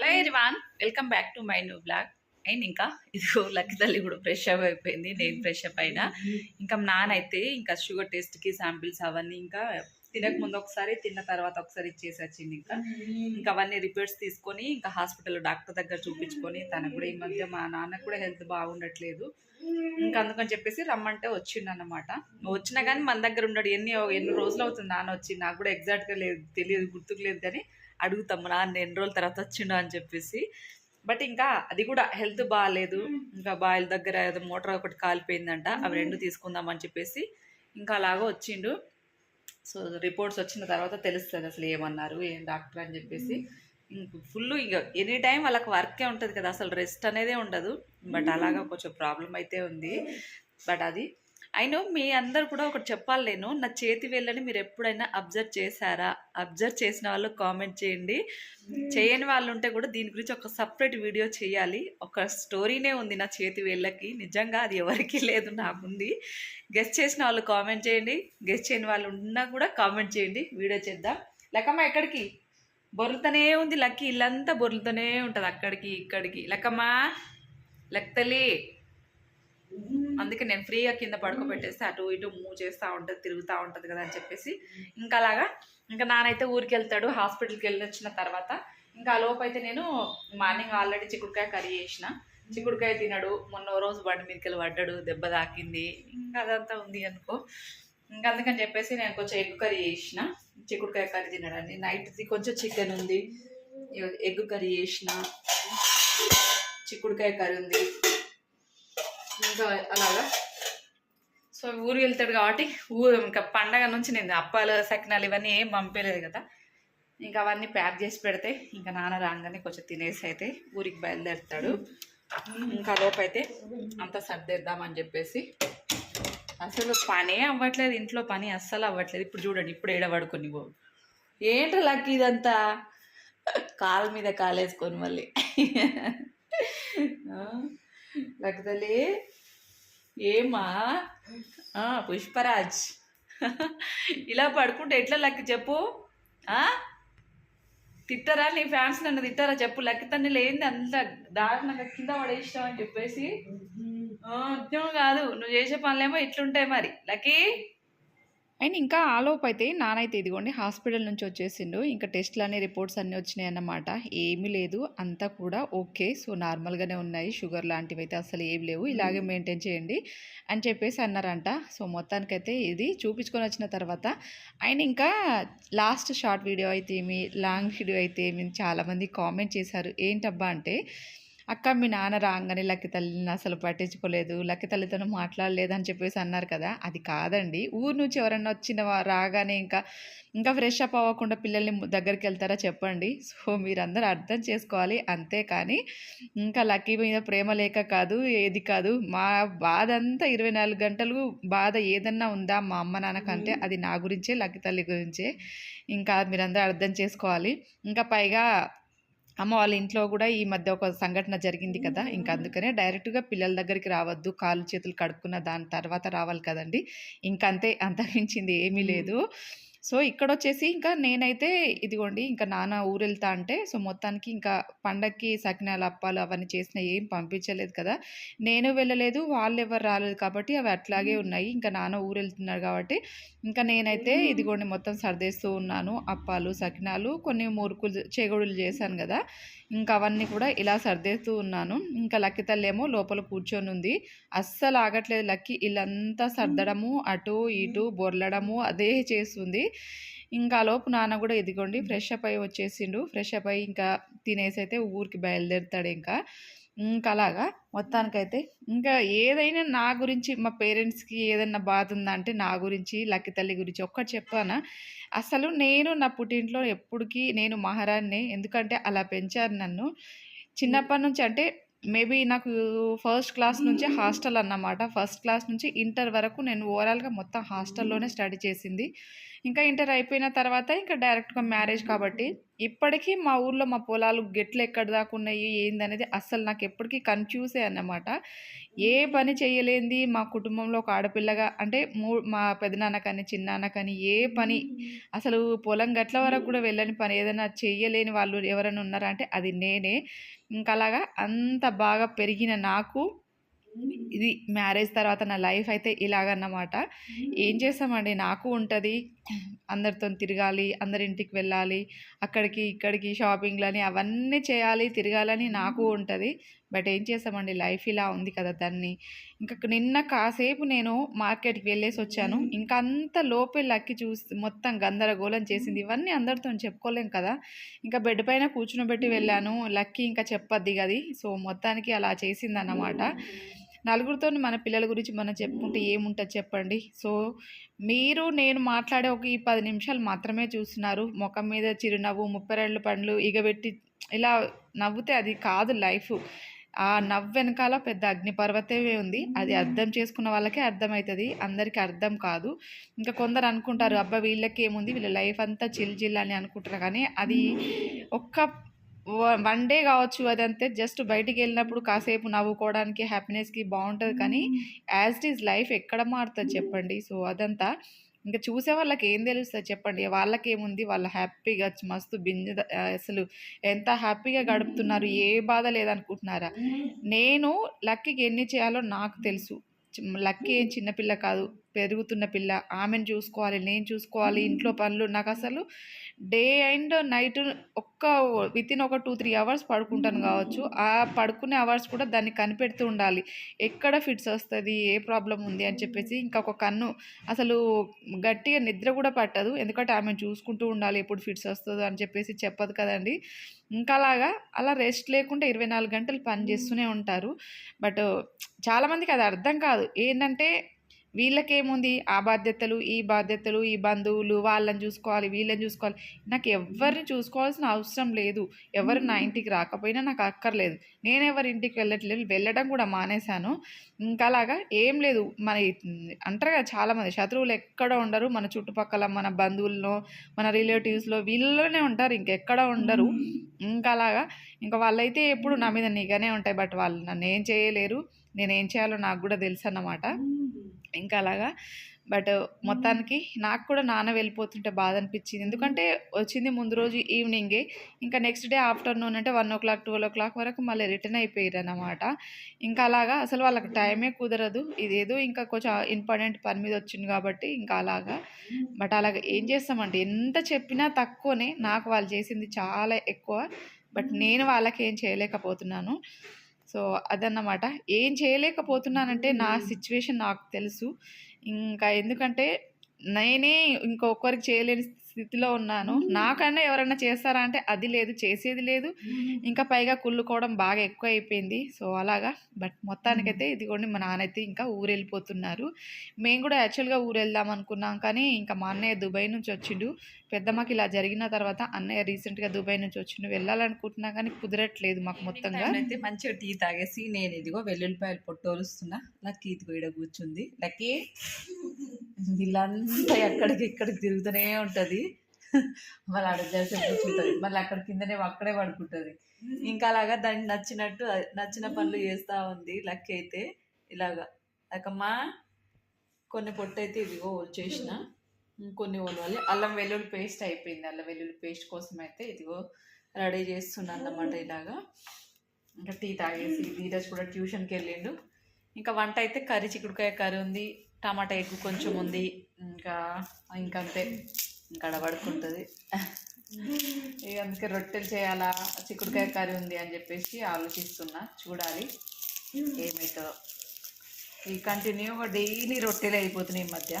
Hello everyone welcome back to my new blog and ఇంకా ఇదిగో lucky తల్లి కూడా ఫ్రెష్ అప్ అయిపోయింది. నేను ఫ్రెష్ అప్ అయినా. ఇంకా నానైతే ఇంకా షుగర్ టెస్ట్కి శాంపిల్స్ అవన్నీ ఇంకా తినక ముందు ఒకసారి తిన్న తర్వాత ఒకసారి ఇచ్చేసి వచ్చింది ఇంకా. ఇంకా అవన్నీ రిపోర్ట్స్ తీసుకొని ఇంకా హాస్పిటల్లో డాక్టర్ దగ్గర చూపించుకొని తనకు కూడా ఈ మధ్య మా నాన్న కూడా హెల్త్ బాగుండట్లేదు. ఇంకా అందుకని చెప్పేసి రమ్మంటే వచ్చిండు అనమాట వచ్చినా కానీ మన దగ్గర ఉన్నాడు. ఎన్ని ఎన్ని రోజులు అవుతుంది నాన్న వచ్చి? నాకు కూడా ఎగ్జాక్ట్గా లేదు తెలియదు గుర్తుకు లేదు కానీ అడుగుతాం నాన్న ఎన్ని రోజుల తర్వాత వచ్చిండు అని చెప్పేసి. బట్ ఇంకా అది కూడా హెల్త్ బాగాలేదు. ఇంకా బాయిల దగ్గర ఏదో మోటార్ ఒకటి కాలిపోయిందంట అవి రెండు తీసుకుందామని చెప్పేసి ఇంకా అలాగో వచ్చిండు. సో రిపోర్ట్స్ వచ్చిన తర్వాత తెలుస్తుంది అసలు ఏమన్నారు ఏం డాక్టర్ అని చెప్పేసి. ఇంక ఫుల్ ఇక ఎనీ టైం వాళ్ళకి వర్కే ఉంటుంది కదా అసలు రెస్ట్ అనేదే ఉండదు. బట్ అలాగా కొంచెం ప్రాబ్లం అయితే ఉంది. బట్ అది అయినా మీ అందరు కూడా ఒకటి చెప్పాలి నేను. నా చేతి వేళ్ళని మీరు ఎప్పుడైనా అబ్జర్వ్ చేశారా? అబ్జర్వ్ చేసిన వాళ్ళు కామెంట్ చేయండి. చేయని వాళ్ళు ఉంటే కూడా దీని గురించి ఒక సపరేట్ వీడియో చేయాలి. ఒక స్టోరీనే ఉంది నా చేతి వేళ్ళకి. నిజంగా అది ఎవరికి లేదు నాకుంది గెస్ట్ చేసిన వాళ్ళు కామెంట్ చేయండి. గెస్ట్ చేయని వాళ్ళు ఉన్నా కూడా కామెంట్ చేయండి. వీడియో చేద్దాం. లెక్కమ్మ ఎక్కడికి? బొర్లుతూనే ఉంది లక్కి. ఇల్లంతా బొర్లుతూనే ఉంటుంది అక్కడికి ఇక్కడికి. లెక్కమ్మ లెక్కతల్లి అందుకే నేను ఫ్రీగా కింద పడుకోబెట్టేస్తే అటు ఇటు మూవ్ చేస్తూ ఉంటుంది తిరుగుతూ ఉంటుంది కదా అని చెప్పేసి. ఇంకా అలాగా ఇంకా నానైతే ఊరికి వెళ్తాడు హాస్పిటల్కి వెళ్ళి వచ్చిన తర్వాత. ఇంకా ఆ లోపు అయితే నేను మార్నింగ్ ఆల్రెడీ చిక్కుడుకాయ కర్రీ చేసిన. చిక్కుడుకాయ తినడు మొన్న రోజు బండి మీదకి పడ్డాడు దెబ్బ తాకింది. ఇంకా అదంతా ఉంది అనుకో. ఇంకా అందుకని చెప్పేసి నేను కొంచెం ఎగ్ కర్రీ చేసిన. చిక్కుడుకాయ కర్రీ తినడండి నైట్ది కొంచెం చికెన్ ఉంది. ఎగ్ కర్రీ చేసిన. చిక్కుడుకాయ కర్రీ ఉంది. ఇంకా అలాగా? సో ఊరికి వెళ్తాడు కాబట్టి ఊరు ఇంకా పండగ నుంచి నేను అప్పాలు సకినాలు ఇవన్నీ ఏం పంపలేదు కదా. ఇంకా అవన్నీ ప్యాక్ చేసి పెడితే ఇంకా నాన్న రాగానే కొంచెం తినేసి అయితే ఊరికి బయలుదేరుతాడు. ఇంకా లోపు అయితే అంతా సర్దేద్దామని చెప్పేసి. అసలు పనే అవ్వట్లేదు ఇంట్లో పని అస్సలు అవ్వట్లేదు. ఇప్పుడు చూడండి ఇప్పుడు ఏడ పడుకొని పో. ఏంటో లక్ ఇదంతా? కాలు మీద కాలేసుకొని మళ్ళీ. తల్లి ఏమా? పుష్పరాజ్. ఇలా పడుకుంటే ఎట్లా లక్కి చెప్పు? ఆ? తిట్టరా? నీ ఫ్యాన్స్ నన్ను తిట్టారా చెప్పు? లక్కి తన్ని లేని అంత దారుణంగా కింద పడేసినావు అని చెప్పేసి. ఉద్యోగం కాదు. నువ్వు చేసే పనులేమో ఇట్లుంటాయి మరి. లక్కీ. అండ్ ఇంకా ఆలోపు అయితే నానైతే ఇదిగోండి హాస్పిటల్ నుంచి వచ్చేసిండు. ఇంకా టెస్ట్లు అనే రిపోర్ట్స్ అన్నీ వచ్చినాయి అన్నమాట ఏమీ లేదు. అంతా కూడా ఓకే. సో నార్మల్గానే ఉన్నాయి. షుగర్ లాంటివి అయితే అసలు ఏమి లేవు. ఇలాగే మెయింటైన్ చేయండి అని చెప్పేసి అన్నారంట. సో మొత్తానికైతే ఇది చూపించుకొని వచ్చిన తర్వాత ఆయన ఇంకా లాస్ట్ షార్ట్ వీడియో అయితే ఏమి లాంగ్ వీడియో అయితే ఏమి చాలామంది కామెంట్ చేశారు. ఏంటబ్బా అంటే అక్క మీ నాన్న రాగానే లక్కి తల్లిని అసలు పట్టించుకోలేదు లక్కి తల్లితో మాట్లాడలేదు అని చెప్పేసి అన్నారు కదా. అది కాదండి. ఊరు నుంచి ఎవరన్నా వచ్చిన రాగానే ఇంకా ఇంకా ఫ్రెష్ అప్ అవ్వకుండా పిల్లల్ని దగ్గరికి వెళ్తారా చెప్పండి. సో మీరందరూ అర్థం చేసుకోవాలి. అంతే కానీ ఇంకా లక్కీ మీద ప్రేమ లేక కాదు ఏది కాదు. మా బాధ అంతా ఇరవై నాలుగు గంటలు బాధ ఏదన్నా ఉందా మా అమ్మ నాన్నకంటే అది నా గురించే లక్కీ తల్లి గురించే. ఇంకా మీరందరూ అర్థం చేసుకోవాలి. ఇంకా పైగా అమ్మ వాళ్ళ ఇంట్లో కూడా ఈ మధ్య ఒక సంఘటన జరిగింది కదా. ఇంకా అందుకనే డైరెక్ట్గా పిల్లల దగ్గరికి రావద్దు కాళ్ళు చేతులు కడుక్కున్న దాని తర్వాత రావాలి కదండి. ఇంకంతే అంతమించింది ఏమీ లేదు. సో ఇక్కడ వచ్చేసి ఇంకా నేనైతే ఇదిగోండి ఇంకా నాన్న ఊరు వెళ్తా అంటే సో మొత్తానికి ఇంకా పండక్కి సకినాలు అప్పాలు అవన్నీ చేసిన ఏం పంపించలేదు కదా. నేను వెళ్ళలేదు వాళ్ళు ఎవరు రాలేదు కాబట్టి అవి అట్లాగే ఉన్నాయి. ఇంకా నాన్న ఊరు వెళ్తున్నాడు కాబట్టి ఇంకా నేనైతే ఇదిగోండి మొత్తం సర్దేస్తూ ఉన్నాను. అప్పాలు సకినాలు కొన్ని మురుకులు చేగొడులు చేశాను కదా. ఇంకా అవన్నీ కూడా ఇలా సర్దేస్తూ ఉన్నాను. ఇంకా లక్కి తల్లేమో లోపల కూర్చొని ఉంది. అస్సలు ఆగట్లేదు లక్కి. ఇల్లంతా సర్దడము అటు ఇటు బొర్లడము అదే చేస్తుంది. ఇంకా లోపు నాన్న కూడా ఇదిగోండి ఫ్రెష్ అప్ అయి వచ్చేసిండు. ఫ్రెష్ అప్ అయి ఇంకా తినేసి అయితే ఊరికి బయలుదేరుతాడు ఇంకా. ఇంకా అలాగా మొత్తానికైతే ఇంకా ఏదైనా నా గురించి మా పేరెంట్స్కి ఏదైనా బాధ ఉందా అంటే నా గురించి లక్కి తల్లి గురించి ఒక్కటి చెప్పానా అసలు నేను నా పుట్టింట్లో ఎప్పటికీ నేను మహారాణ్ణి ఎందుకంటే అలా పెంచారు నన్ను. చిన్నప్పటి నుంచి అంటే మేబీ నాకు ఫస్ట్ క్లాస్ నుంచి హాస్టల్ అన్నమాట. ఫస్ట్ క్లాస్ నుంచి ఇంటర్ వరకు నేను ఓవరాల్గా మొత్తం హాస్టల్లోనే స్టడీ చేసింది. ఇంకా ఇంటర్ అయిపోయిన తర్వాత ఇంకా డైరెక్ట్గా మ్యారేజ్ కాబట్టి ఇప్పటికీ మా ఊర్లో మా పొలాలు గెట్లు ఎక్కడి దాకా ఉన్నాయి ఏందనేది అస్సలు నాకు ఎప్పటికీ కన్ఫ్యూజే అన్నమాట. ఏ పని చేయలేంది మా కుటుంబంలో ఒక ఆడపిల్లగా అంటే మూ మా పెదనాన్న కానీ చిన్నాన్న కానీ ఏ పని. అసలు పొలం గట్ల వరకు కూడా వెళ్ళని పని ఏదైనా చేయలేని వాళ్ళు ఎవరైనా ఉన్నారా అంటే అది నేనే. ఇంకా అలాగా అంత బాగా పెరిగిన నాకు ఇది మ్యారేజ్ తర్వాత నా లైఫ్ అయితే ఇలాగన్నమాట. ఏం చేస్తామండి? నాకు ఉంటుంది అందరితో తిరగాలి అందరి ఇంటికి వెళ్ళాలి అక్కడికి ఇక్కడికి షాపింగ్లని అవన్నీ చేయాలి తిరగాలని నాకు ఉంటుంది. బట్ ఏం చేస్తామండి? లైఫ్ ఇలా ఉంది కదా దాన్ని. ఇంకా నిన్న కాసేపు నేను మార్కెట్కి వెళ్ళేసి వచ్చాను. ఇంకా అంత లోపే లక్కి చూసి మొత్తం గందరగోళం చేసింది. ఇవన్నీ అందరితో చెప్పుకోలేం కదా. ఇంకా బెడ్ పైన కూర్చునబెట్టి వెళ్ళాను. లక్కీ ఇంకా చెప్పద్ది గది. సో మొత్తానికి అలా చేసింది అన్నమాట నలుగురితో మన పిల్లల గురించి మనం చెప్పుకుంటే ఏముంటుంది చెప్పండి. సో మీరు నేను మాట్లాడే ఒక ఈ పది నిమిషాలు మాత్రమే చూస్తున్నారు. ముఖం మీద చిరునవ్వు ముప్పై రెండు పండ్లు ఇగబెట్టి ఇలా నవ్వుతే అది కాదు లైఫ్. ఆ నవ్వు వెనకాల పెద్ద అగ్నిపర్వతమే ఉంది. అది అర్థం చేసుకున్న వాళ్ళకే అర్థమవుతుంది అందరికీ అర్థం కాదు. ఇంకా కొందరు అనుకుంటారు అబ్బా వీళ్ళకి ఏముంది వీళ్ళ లైఫ్ అంతా చిల్ చిల్ అని అనుకుంటారు. కానీ అది ఒక్క వన్ డే కావచ్చు అదంతే జస్ట్ బయటికి వెళ్ళినప్పుడు కాసేపు నవ్వుకోవడానికి హ్యాపీనెస్కి బాగుంటుంది కానీ యాజ్ ఇట్ ఈజ్ లైఫ్ ఎక్కడ మారుతుంది చెప్పండి. సో అదంతా ఇంకా చూసే వాళ్ళకి ఏం తెలుస్తుంది చెప్పండి. వాళ్ళకి ఏముంది వాళ్ళు హ్యాపీగా మస్తు బింజ అసలు ఎంత హ్యాపీగా గడుపుతున్నారు? ఏ బాధ లేదనుకుంటున్నారా? నేను లక్కీకి ఎన్ని చేయాలో నాకు తెలుసు. లక్కీ ఏం చిన్నపిల్ల కాదు. పెరుగుతున్న పిల్ల. ఆమెను చూసుకోవాలి నేను చూసుకోవాలి ఇంట్లో పనులు. నాకు అసలు డే అండ్ నైట్ ఒక్క విత్ ఇన్ ఒక టూ త్రీ అవర్స్ పడుకుంటాను కావచ్చు. ఆ పడుకునే అవర్స్ కూడా దాన్ని కనిపెడుతూ ఉండాలి. ఎక్కడ ఫిట్స్ వస్తుంది ఏ ప్రాబ్లం ఉంది అని చెప్పేసి ఇంకా ఒక కన్ను అసలు గట్టిగా నిద్ర కూడా పట్టదు. ఎందుకంటే ఆమె చూసుకుంటూ ఉండాలి ఎప్పుడు ఫిట్స్ వస్తుందో అని చెప్పేసి చెప్పదు కదండి. ఇంకా అలాగా అలా రెస్ట్ లేకుండా ఇరవై నాలుగు గంటలు పని చేస్తూనే ఉంటారు. బట్ చాలామందికి అది అర్థం కాదు. ఏంటంటే వీళ్ళకేముంది? ఆ బాధ్యతలు ఈ బాధ్యతలు ఈ బంధువులు వాళ్ళని చూసుకోవాలి వీళ్ళని చూసుకోవాలి. నాకు ఎవరిని చూసుకోవాల్సిన అవసరం లేదు. ఎవరు నా ఇంటికి రాకపోయినా నాకు అక్కర్లేదు. నేను ఎవరి ఇంటికి వెళ్ళట్లేదు వెళ్ళడం కూడా మానేశాను. ఇంకా అలాగా ఏం లేదు. మన అంటారు కదా చాలామంది శత్రువులు ఎక్కడ ఉండరు. మన చుట్టుపక్కల మన బంధువుల్లో మన రిలేటివ్స్లో వీళ్ళలోనే ఉంటారు. ఇంకెక్కడ ఉండరు. ఇంకా అలాగా ఇంకా వాళ్ళైతే ఎప్పుడు నా మీద నిఘానే ఉంటాయి. బట్ వాళ్ళు నన్ను ఏం చేయలేరు. నేను ఏం చేయాలో నాకు కూడా తెలుసు అన్నమాట ఇంకా అలాగా. బట్ మొత్తానికి నాకు కూడా నాన్న వెళ్ళిపోతుంటే బాధ అనిపించింది ఎందుకంటే వచ్చింది ముందు రోజు ఈవినింగే. ఇంకా నెక్స్ట్ డే ఆఫ్టర్నూన్ అంటే one o'clock twelve o'clock వరకు మళ్ళీ రిటర్న్ అయిపోయారు అన్నమాట ఇంకా అలాగా అసలు వాళ్ళకి టైమే కుదరదు. ఇదేదో ఇంకా కొంచెం ఇంపార్టెంట్ పని మీద వచ్చింది కాబట్టి ఇంకా అలాగా. బట్ అలాగా ఏం చేస్తామంటే ఎంత చెప్పినా తక్కువనే. నాకు వాళ్ళు చేసింది చాలా ఎక్కువ. బట్ నేను వాళ్ళకి ఏం చేయలేకపోతున్నాను. సో అదన్నమాట. ఏం చేయలేకపోతున్నానంటే నా సిచ్యువేషన్ నాకు తెలుసు. ఇంకా ఎందుకంటే నేనే ఇంకొకరికి చేయలేని స్థితిలో ఉన్నాను. నాకన్నా ఎవరైనా చేస్తారా అంటే అది లేదు చేసేది లేదు. ఇంకా పైగా కుళ్ళుకోవడం బాగా ఎక్కువ అయిపోయింది సో అలాగా. బట్ మొత్తానికైతే ఇదిగోండి మా నాన్న అయితే ఇంకా ఊరు వెళ్ళిపోతున్నారు మేము కూడా యాక్చువల్గా ఊరు వెళ్దాం అనుకున్నాం కానీ ఇంకా మా అన్నయ్య దుబాయ్ నుంచి వచ్చిండు. పెద్దమ్మకి ఇలా జరిగిన తర్వాత అన్నయ్య రీసెంట్గా దుబాయ్ నుంచి వచ్చిండు. వెళ్ళాలనుకుంటున్నా కానీ కుదరట్లేదు మాకు మొత్తంగా. అయితే మంచిగా టీ తాగేసి నేను ఇదిగో వెల్లుల్లిపాయలు పొట్టోలుస్తున్నా లక్కీ ఇదిగో ఈడ కూర్చుంది. లక్కీ. వీళ్ళంతా ఎక్కడికి ఇక్కడికి తిరుగుతూనే ఉంటుంది. మళ్ళీ అక్కడ కూర్చుంటుంది మళ్ళీ అక్కడ కిందనే అక్కడే పడుకుంటుంది. ఇంకా అలాగా దానికి నచ్చినట్టు నచ్చిన పనులు చేస్తూ ఉంది. లక్ అయితే ఇలాగా. అక్కమ్మా కొన్ని పొట్టయితే ఇదిగో చేసిన కొన్ని ఓలవాలి అల్లం వెల్లుల్లి పేస్ట్ అయిపోయింది. అల్లం వెల్లుల్లి పేస్ట్ కోసం అయితే ఇదిగో రెడీ చేస్తున్నాను అన్నమాట ఇలాగా. ఇంకా టీ తాగేసి ధీరజ్ కూడా ట్యూషన్కి వెళ్ళిండు. ఇంకా వంట అయితే కర్రీ చిక్కుడుకాయ కర్రీ ఉంది. టమాటా ఎగ్గు కొంచెం ఉంది. ఇంకా ఇంకంతే. ఇంకా పడుకుంటుంది ఇక అందుకే రొట్టెలు చేయాలా చిక్కుడుకాయ కర్రీ ఉంది అని చెప్పేసి ఆలోచిస్తున్నా. చూడాలి ఏమవుతుందో ఈ కంటిన్యూగా డైలీ రొట్టెలు అయిపోతున్నాయి ఈ మధ్య.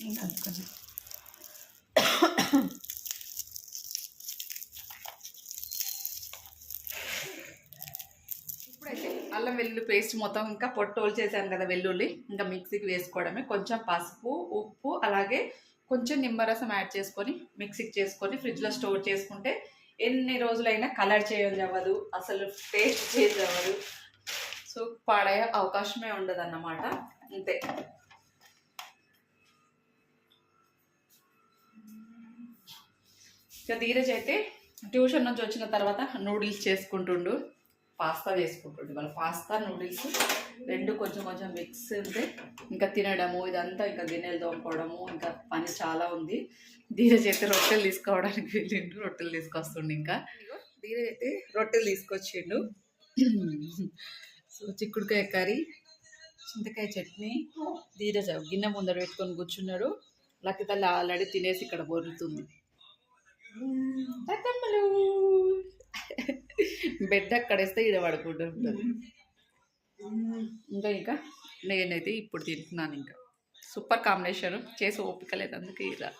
ఇంకా అందుకని. అల్లం వెల్లుల్లి పేస్ట్ మొత్తం ఇంకా పొట్టోలు చేశాను కదా వెల్లుల్లి ఇంకా మిక్సీకి వేసుకోవడమే. కొంచెం పసుపు ఉప్పు అలాగే కొంచెం నిమ్మరసం యాడ్ చేసుకొని మిక్సీకి చేసుకొని ఫ్రిడ్జ్లో స్టోర్ చేసుకుంటే ఎన్ని రోజులైనా కలర్ చేంజ్ అవ్వదు అసలు టేస్ట్ చేంజ్ అవ్వదు. సో పాడయ్యే అవకాశమే ఉండదు అన్నమాట అంతే. ఇక ధీరజ్ అయితే ట్యూషన్ నుంచి వచ్చిన తర్వాత నూడిల్స్ చేసుకుంటుండు. పాస్తా చేసుకుంటుండు వాళ్ళ పాస్తా నూడిల్స్ రెండు కొంచెం కొంచెం మిక్స్ ఉంటే ఇంకా తినడము ఇదంతా ఇంకా గిన్నెలు తోముకోవడము ఇంకా పని చాలా ఉంది. ధీరజ్ అయితే రొట్టెలు తీసుకోవడానికి వెళ్ళిండు రొట్టెలు తీసుకొస్తుండు ఇంకా. ధీరజ్ అయితే రొట్టెలు తీసుకొచ్చిండు. సో చిక్కుడుకాయ కర్రీ చింతకాయ చట్నీ ధీరజ్ గిన్నె ముందర పెట్టుకొని కూర్చున్నాడు. లక్కితల్లి ఆల్రెడీ తినేసి ఇక్కడ తక్కమ్మలు బెడ్ అక్కడ వేస్తే ఈడ పడుకుంటూ ఉంటుంది. ఇంకా ఇంకా నేనైతే ఇప్పుడు తింటున్నాను ఇంకా. Super combination. చేసి ఓపిక లేదు అందుకే ఇలా.